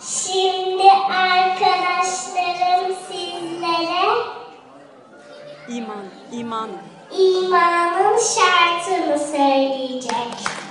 Şimdi arkadaşlarım sizlere iman, iman, imanın şartını söyleyecek.